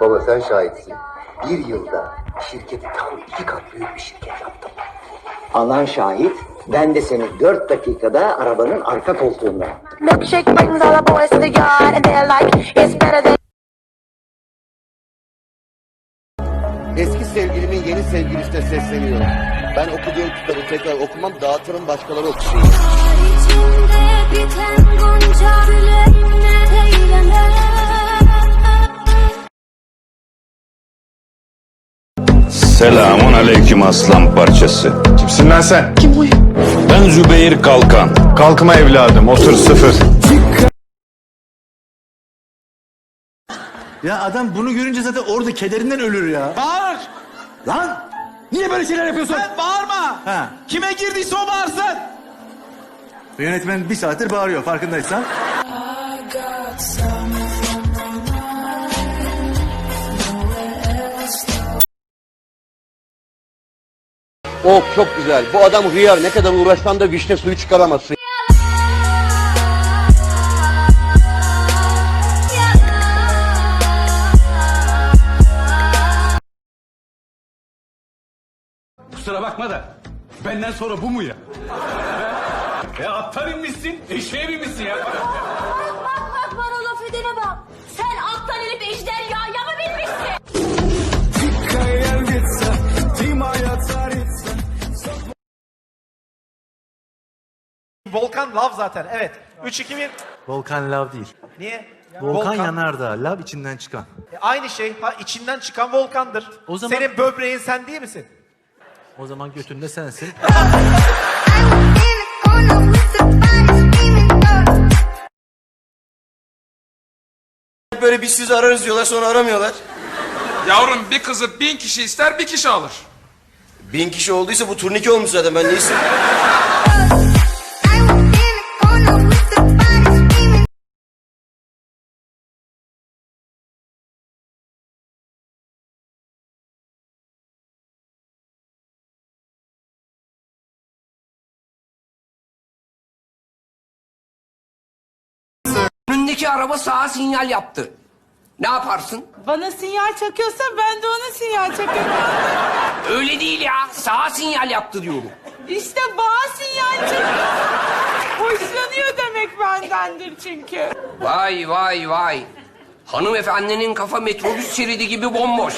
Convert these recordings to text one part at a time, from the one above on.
Baba sen şahitsin. Bir yılda şirketi tam iki kat büyük bir şirket yaptım. Alan şahit, ben de seni dört dakikada arabanın arka koltuğunda yaptım. Milkshake brings all the boys to the yard and they're like, it's better than Eski sevgilimin yeni sevgilisine sesleniyorum. Ben okuduğum kitabı tekrar okumam, dağıtırım başkaları okusun. İçimde biten gonca yüreğime değene Selamun aleyküm aslan parçası. Kimsin lan sen? Ben Zübeyir Kalkan. Kalkma evladım otur sıfır. Ya adam bunu görünce zaten orada kederinden ölür ya. Bağır! Lan! Niye böyle şeyler yapıyorsun? Sen bağırma! Ha. Kime girdiyse o bağırsın! Yönetmen bir saattir bağırıyor farkındaysan. Oh çok güzel. Bu adam hıyar. Ne kadar uğraşsan da vişne suyu çıkaramazsın. Kusura bakma da benden sonra bu mu ya? ya attan inmişsin, eşeğe binmişsin ya. Volkan lav zaten evet. 3 2 1. Volkan lav değil. Niye? Volkan, yanardağ, lav içinden çıkan. E, Aynı şey. Ha içinden çıkan volkandır. O zaman- Senin böbreğin sen değil misin? O zaman götünde sensin. Böyle biz sizi ararız diyorlar sonra aramıyorlar. Yavrum bir kızı bin kişi ister bir kişi alır. Bin kişi olduysa bu turnike olmuş zaten ben ne isteyeyim? Önündeki araba sağa sinyal yaptı. Ne yaparsın? Bana sinyal çakıyorsa ben de ona sinyal çakarım. Öyle değil ya. Sağa sinyal yaptı diyorum. İşte bana sinyal çakıyor. Hoşlanıyor demek bendendir çünkü. Vay vay vay. Hanımefendinin kafa metrobüs şeridi gibi bomboş.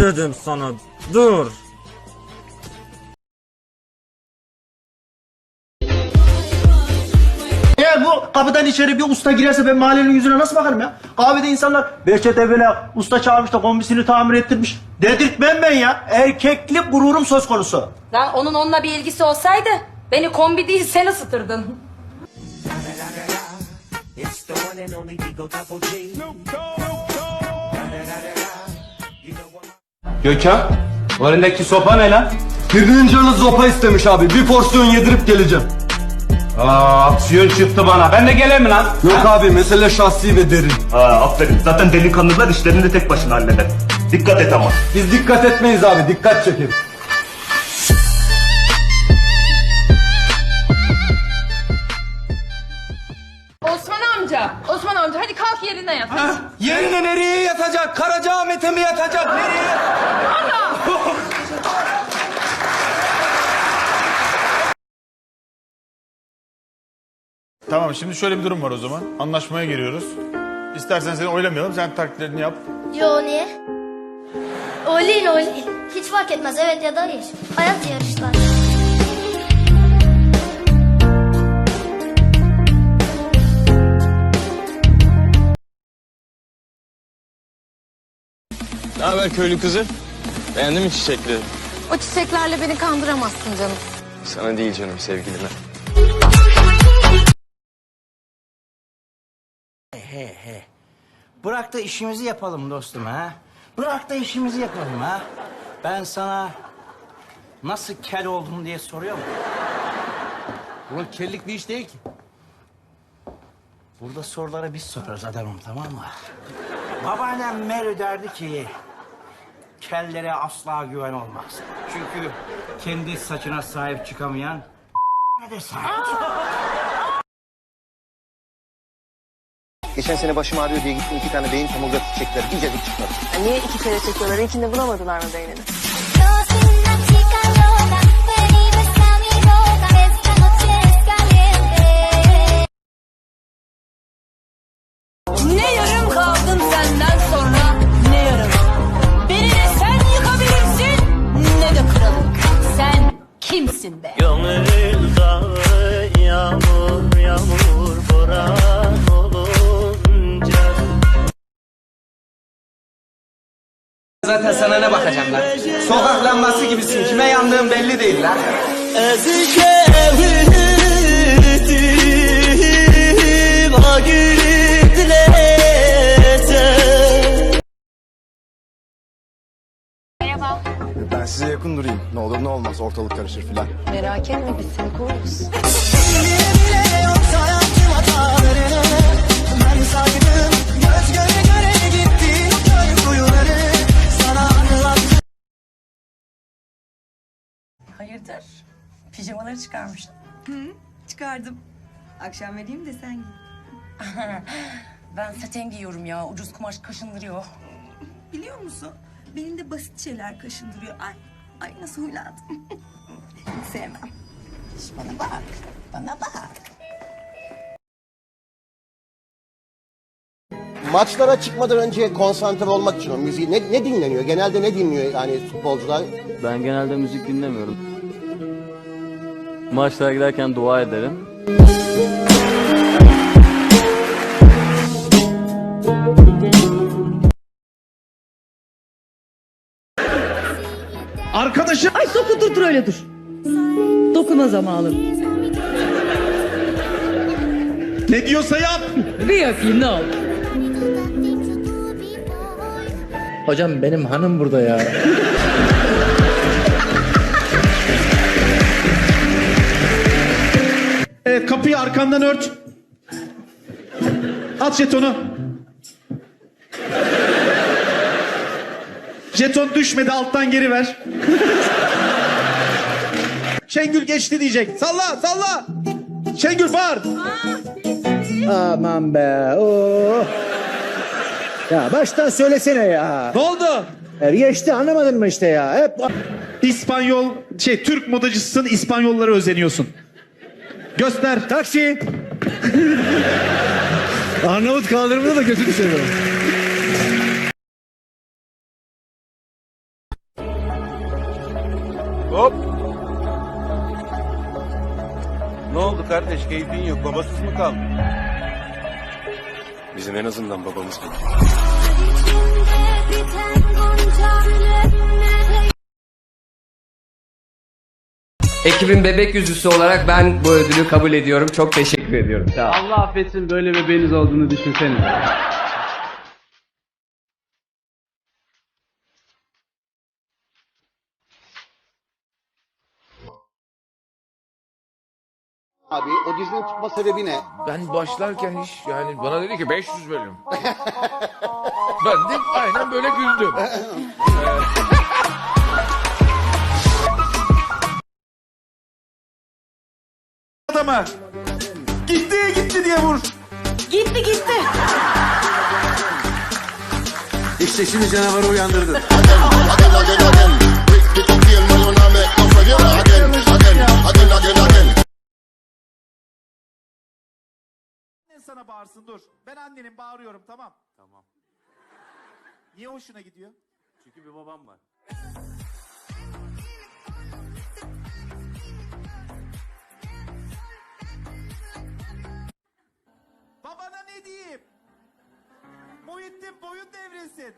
Dedim sana dur. Eğer bu kapıdan içeri bir usta girerse ben mahallenin yüzüne nasıl bakarım ya? Kahvede insanlar Behçet böyle usta çağırmış da kombisini tamir ettirmiş. Dedirtmem ben ya. Erkeklik gururum söz konusu. Lan onun onunla bir ilgisi olsaydı beni kombi değil sen ısıtırdın. Gökhan, o elindeki sopa ne lan? Birinin canı zopa istemiş abi. Bir porsiyon yedirip geleceğim. Aa, aksiyon çıktı bana. Ben de geleyim mi lan? Yok abi mesele şahsi ve derin. Aa, aferin. Zaten delikanlılar işlerini de tek başına halleder. Dikkat et ama. Biz dikkat etmeyiz abi. Dikkat çekin. Osman amca, Osman amca hadi kalk yerine yat. Yerine nereye yatacak? Karacaahmet'e mi yatacak? Nereye? Tamam şimdi şöyle bir durum var o zaman. Anlaşmaya giriyoruz. İstersen seni oylamayalım. Sen taklitlerini yap. Yo niye? Olayın olayın. Hiç fark etmez evet ya da hayır. Hayat yarışlar. Ne haber köylü kızı? Beğendin mi çiçekleri? O çiçeklerle beni kandıramazsın canım. Sana değil canım sevgilime. Bırak da işimizi yapalım dostum ha. Bırak da işimizi yapalım ha. Ben sana nasıl kel oldum diye soruyorum. Ulan kellik bir iş değil ki. Burada soruları biz sorarız adamım tamam mı? Babaannem Mary derdi ki... ...kellere asla güven olmaz. Çünkü kendi saçına sahip çıkamayan... Hadi sen. Geçen sene başım ağrıyor diye gittim iki tane beyin tomografisi çektiler. İncecik çıkmadı. Niye iki kere çekiyorlar? İlkinde bulamadılar mı beynini? Ne yarım kaldım senden sonra ne yarım. Beni ne sen yıkabilirsin ne de kralım. Sen kimsin be? Gönül Zaten sana ne bakacağım lan? Sokak lambası gibisin. Kime yandığın belli değil lan. Ezik evlidim ha gülüp dilete Merhaba. Ben size yakın durayım. Ne olur ne olmaz ortalık karışır filan. Merak etme biz seni koruruz. Ben saydım Hayırdır? Pijamaları çıkarmışsın. Çıkardım. Akşam vereyim de sen giy. Ben saten giyiyorum ya. Ucuz kumaş kaşındırıyor. Biliyor musun? Benim de basit şeyler kaşındırıyor. Ay, ay nasıl huylandım. Hiç sevmem. Şş, bana bak, bana bak. Maçlara çıkmadan önce konsantre olmak için o müziği ne, ne dinleniyor? Genelde ne dinliyor yani futbolcular? Ben genelde müzik dinlemiyorum. Maçlara giderken dua ederim. Arkadaşım Ay soku dur dur öyle dur. Dokuma zamanı. ne diyorsa yap. Bir yapayım ne olur. Hocam benim hanım burada ya. Evet kapıyı arkandan ört. At jetonu. Jeton düşmedi alttan geri ver. Şengül geçti diyecek. Salla salla. Şengül bağır. Aman be. Oo. Ya baştan söylesene ya. Ne oldu? Er geçti anlamadın mı işte ya? Hep İspanyol şey Türk modacısın İspanyollara özeniyorsun. Göster. taksi. Arnavut kaldırımında da götünü seviyorum. Hop. Ne oldu kardeş? Keyfin yok. Babasız mı kaldın? Bizim en azından babamız var. Ekibin bebek yüzüsü olarak ben bu ödülü kabul ediyorum. Çok teşekkür ediyorum. Sağ ol. Allah affetsin böyle bebeğiniz olduğunu düşünseniz. Abi o dizinin tutma sebebi ne? Ben başlarken hiç yani bana dedi ki 500 bölüm. ben de aynen böyle güldüm. Adama. Gitti gitti diye vur. Gitti gitti. İşte şimdi canavarı uyandırdın. Annen sana bağırsın dur. Ben annenim bağırıyorum tamam. Tamam. Niye hoşuna gidiyor? Çünkü bir babam var. Babana ne diyeyim? Muhittin boyun devrilsin.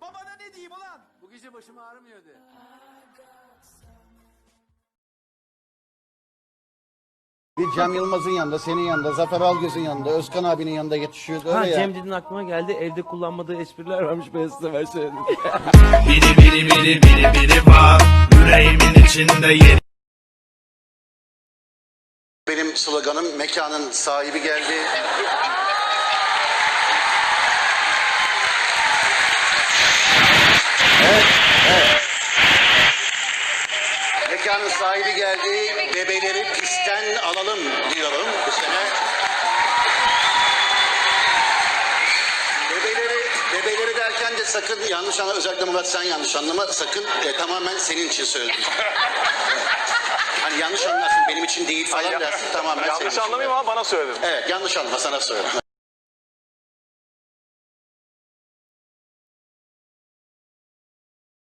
Babana ne diyeyim ulan? Bu gece başım ağrımıyordu. Bir Cem Yılmaz'ın yanında, senin yanında, Zafer Algöz'ün yanında, Özkan abinin yanında yetişiyordu öyle Ha ya. Cem dedin aklıma geldi. Evde kullanmadığı espriler varmış ben size ben söyledim. Biri biri biri biri biri var. Yüreğimin içinde yeri. Benim sloganım mekanın sahibi geldi. Evet, evet. mekanın sahibi geldi. Bebeleri pistten alalım diyorum bu sene. Bebeleri, bebeleri derken de sakın yanlış anlama. Özellikle Murat sen yanlış anlama. Sakın e, tamamen senin için söyledim. Hani yanlış anlarsın benim için değil falan dersin tamamen senin için. ama bana söyledin. Evet yanlış anlama sana söyledim.